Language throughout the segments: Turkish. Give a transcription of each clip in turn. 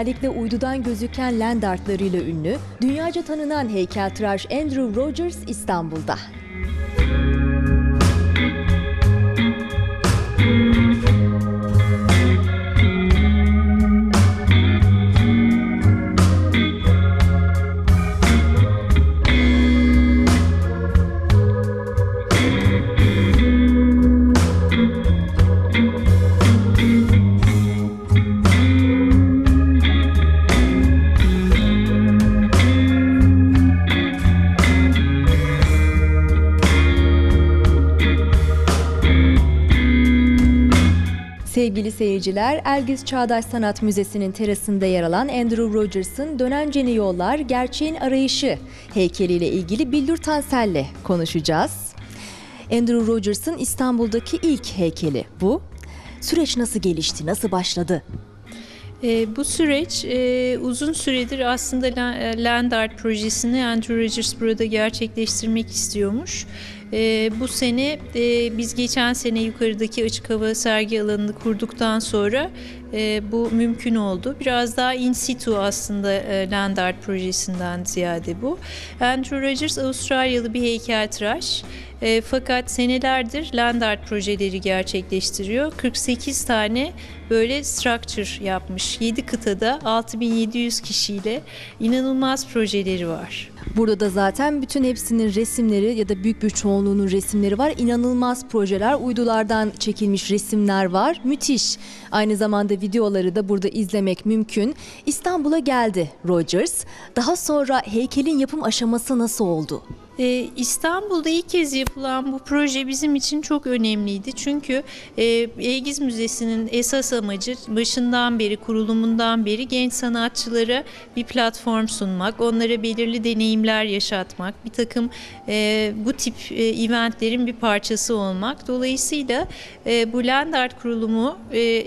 özellikle uydudan gözüken land artlarıyla ünlü, dünyaca tanınan heykeltıraş Andrew Rogers İstanbul'da. Sevgili seyirciler, Elgiz Çağdaş Sanat Müzesi'nin terasında yer alan Andrew Rogers'ın Dönenceni Yollar Gerçeğin Arayışı heykeliyle ilgili Billur Tansel'le konuşacağız. Andrew Rogers'ın İstanbul'daki ilk heykeli bu. Süreç nasıl gelişti, nasıl başladı? E, bu süreç e, uzun süredir aslında Land Art projesini Andrew Rogers burada gerçekleştirmek istiyormuş. E, bu sene e, biz geçen sene yukarıdaki açık hava sergi alanını kurduktan sonra e, bu mümkün oldu. Biraz daha in situ aslında e, Land Art projesinden ziyade bu. Andrew Rogers Avustralyalı bir heykeltıraş. E, fakat senelerdir land art projeleri gerçekleştiriyor. 48 tane böyle structure yapmış. 7 kıtada 6700 kişiyle inanılmaz projeleri var. Burada da zaten bütün hepsinin resimleri ya da büyük bir çoğunluğunun resimleri var. İnanılmaz projeler, uydulardan çekilmiş resimler var. Müthiş. Aynı zamanda videoları da burada izlemek mümkün. İstanbul'a geldi Rogers. Daha sonra heykelin yapım aşaması nasıl oldu? Ee, İstanbul'da ilk kez yapılan bu proje bizim için çok önemliydi. Çünkü e, Müzesi'nin esas amacı başından beri, kurulumundan beri genç sanatçılara bir platform sunmak, onlara belirli deneyimler yaşatmak, bir takım e, bu tip e, eventlerin bir parçası olmak. Dolayısıyla e, bu Land Art kurulumu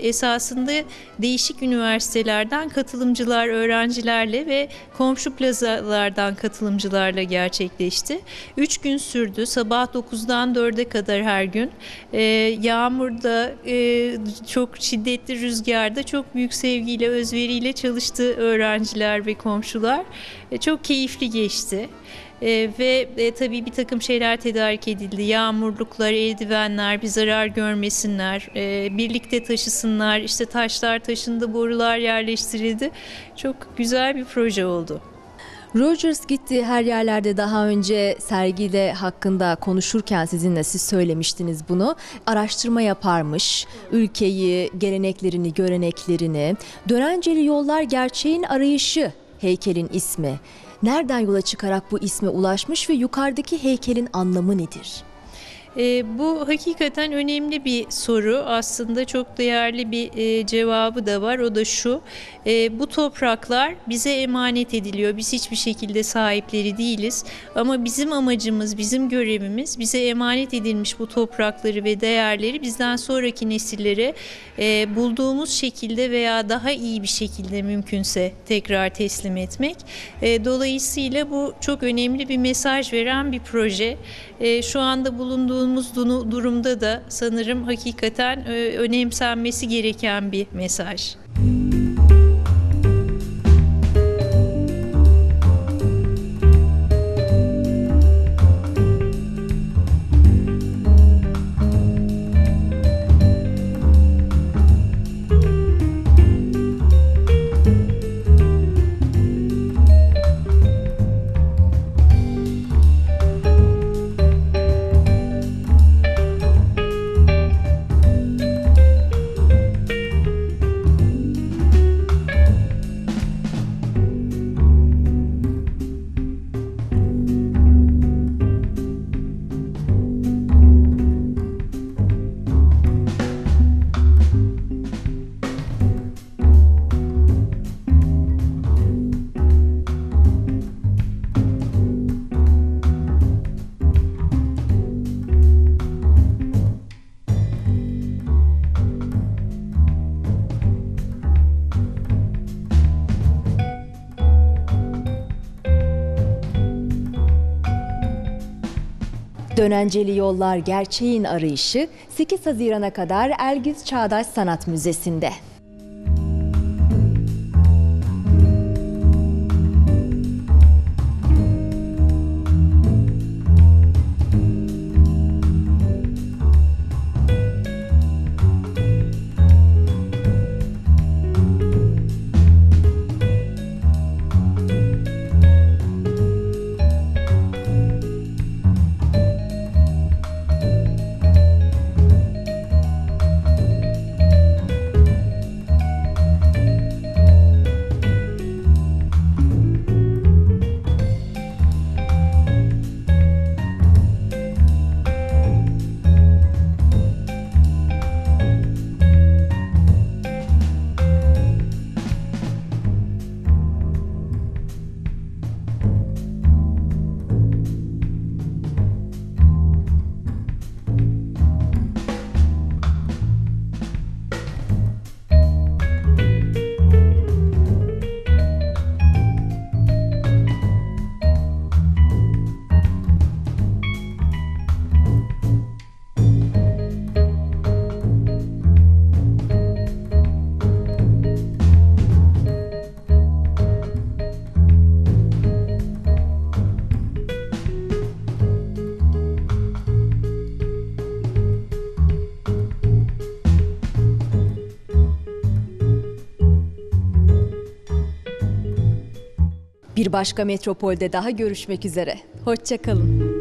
esasında değişik üniversitelerden katılımcılar, öğrencilerle ve komşu plazalardan katılımcılarla gerçekleşti. Üç gün sürdü. Sabah 9'dan 4'e kadar her gün. E, yağmurda, e, çok şiddetli rüzgarda çok büyük sevgiyle, özveriyle çalıştı öğrenciler ve komşular. E, çok keyifli geçti. Ee, ve e, tabii bir takım şeyler tedarik edildi. Yağmurluklar, eldivenler bir zarar görmesinler, e, birlikte taşısınlar, işte taşlar taşındı, borular yerleştirildi. Çok güzel bir proje oldu. Rogers gitti her yerlerde daha önce sergide hakkında konuşurken sizinle siz söylemiştiniz bunu. Araştırma yaparmış, ülkeyi, geleneklerini, göreneklerini. Dönenceli Yollar Gerçeğin Arayışı heykelin ismi. Nereden yola çıkarak bu isme ulaşmış ve yukarıdaki heykelin anlamı nedir? E, bu hakikaten önemli bir soru. Aslında çok değerli bir e, cevabı da var. O da şu. E, bu topraklar bize emanet ediliyor. Biz hiçbir şekilde sahipleri değiliz. Ama bizim amacımız, bizim görevimiz bize emanet edilmiş bu toprakları ve değerleri bizden sonraki nesillere e, bulduğumuz şekilde veya daha iyi bir şekilde mümkünse tekrar teslim etmek. E, dolayısıyla bu çok önemli bir mesaj veren bir proje. E, şu anda bulunduğumuz durumda da sanırım hakikaten e, önemsenmesi gereken bir mesaj. Dönenceli Yollar Gerçeğin Arayışı 8 Haziran'a kadar Elgiz Çağdaş Sanat Müzesi'nde. Bir başka metropolde daha görüşmek üzere. Hoşçakalın.